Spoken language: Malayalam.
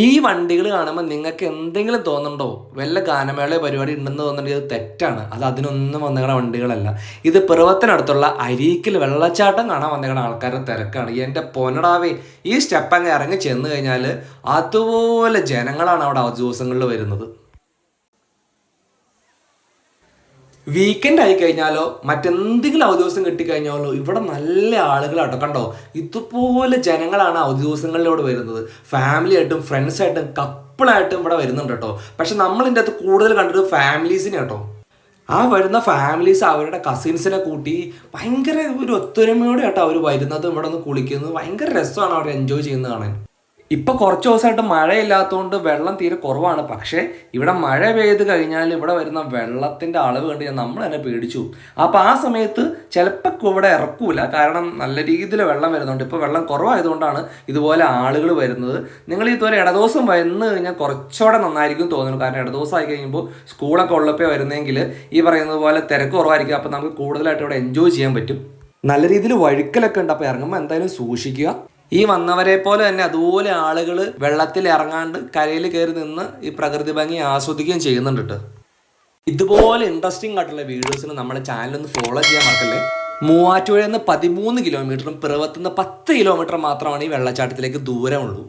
ഈ വണ്ടികൾ കാണുമ്പോൾ നിങ്ങൾക്ക് എന്തെങ്കിലും തോന്നുന്നുണ്ടോ? വല്ല ഗാനമേള പരിപാടി ഉണ്ടെന്ന് തോന്നുന്നുണ്ടെങ്കിൽ അത് തെറ്റാണ്. അത് അതിനൊന്നും വന്നേക്കണ വണ്ടികളല്ല. ഇത് പിറവത്തിനടുത്തുള്ള അരീക്കിൽ വെള്ളച്ചാട്ടം കാണാൻ വന്നേക്കണ ആൾക്കാരുടെ തിരക്കാണ്. എന്റെ പൊന്നടാവേ ഈ സ്റ്റെപ്പ് അങ്ങ് ഇറങ്ങി ചെന്ന് കഴിഞ്ഞാൽ അതുപോലെ ജനങ്ങളാണ് അവിടെ ദിവസങ്ങളിൽ വരുന്നത്. വീക്കെൻഡ് ആയി കഴിഞ്ഞാലോ മറ്റെന്തെങ്കിലും അവധി ദിവസം കിട്ടിക്കഴിഞ്ഞാലോ ഇവിടെ നല്ല ആളുകളാട്ടോ. കണ്ടോ ഇതുപോലെ ജനങ്ങളാണ് അവധി ദിവസങ്ങളിലൂടെ വരുന്നത്. ഫാമിലി ആയിട്ടും ഫ്രണ്ട്സ് ആയിട്ടും കപ്പിളായിട്ടും ഇവിടെ വരുന്നുണ്ട് കേട്ടോ. പക്ഷെ നമ്മൾ ഇതിന്റെ അകത്ത് കൂടുതൽ കണ്ടത് ഫാമിലീസിനെ കേട്ടോ. ആ വരുന്ന ഫാമിലീസ് അവരുടെ കസിൻസിനെ കൂട്ടി ഭയങ്കര ഒരു ഒത്തൊരുമയോടെ കേട്ടോ അവർ വരുന്നത് ഇവിടെ നിന്ന് കുളിക്കുന്നത്. ഭയങ്കര രസമാണ് അവർ എൻജോയ് ചെയ്യുന്നത് കാണാൻ. ഇപ്പൊ കുറച്ച് ദിവസമായിട്ട് മഴയില്ലാത്തതുകൊണ്ട് വെള്ളം തീരെ കുറവാണ്. പക്ഷേ ഇവിടെ മഴ പെയ്ത് കഴിഞ്ഞാൽ ഇവിടെ വരുന്ന വെള്ളത്തിന്റെ അളവ് കണ്ട് ഞാൻ നമ്മൾ തന്നെ പേടിച്ചു അപ്പൊ ആ സമയത്ത് ചിലപ്പോൾ ഇവിടെ ഇറക്കൂല. കാരണം നല്ല രീതിയിൽ വെള്ളം വരുന്നുണ്ട്. ഇപ്പൊ വെള്ളം കുറവായതുകൊണ്ടാണ് ഇതുപോലെ ആളുകൾ വരുന്നത്. നിങ്ങൾ ഇതുപോലെ ഇടദിവസം വന്നു കഴിഞ്ഞാൽ കുറച്ചുകൂടെ നന്നായിരിക്കും തോന്നുന്നു. കാരണം ഇടദിവസം ആയി കഴിയുമ്പോൾ സ്കൂളൊക്കെ ഉള്ളപ്പോൾ വരുന്നെങ്കിൽ ഈ പറയുന്നത് പോലെ തിരക്ക് കുറവായിരിക്കും. അപ്പോൾ നമുക്ക് കൂടുതലായിട്ട് ഇവിടെ എൻജോയ് ചെയ്യാൻ പറ്റും. നല്ല രീതിയിൽ വഴുക്കലൊക്കെ ഉണ്ട്. അപ്പോൾ ഇറങ്ങുമ്പോൾ എന്തായാലും സൂക്ഷിക്കുക. ഈ വന്നവരെ പോലെ തന്നെ അതുപോലെ ആളുകൾ വെള്ളത്തിൽ ഇറങ്ങാണ്ട് കരയിൽ കയറി നിന്ന് ഈ പ്രകൃതി ഭംഗി ആസ്വദിക്കുകയും ചെയ്യുന്നുണ്ട് കേട്ടോ ഇതുപോലെ ഇൻട്രസ്റ്റിംഗ് ആയിട്ടുള്ള വീഡിയോസിന് നമ്മുടെ ചാനൽ ഒന്ന് ഫോളോ ചെയ്യാൻ മറക്കല്ലേ? മൂവാറ്റുപുഴയിൽ നിന്ന് പതിമൂന്ന് കിലോമീറ്ററും പിറവത്തുനിന്ന് പത്ത് കിലോമീറ്റർ മാത്രമാണ് ഈ വെള്ളച്ചാട്ടത്തിലേക്ക് ദൂരമുള്ളൂ.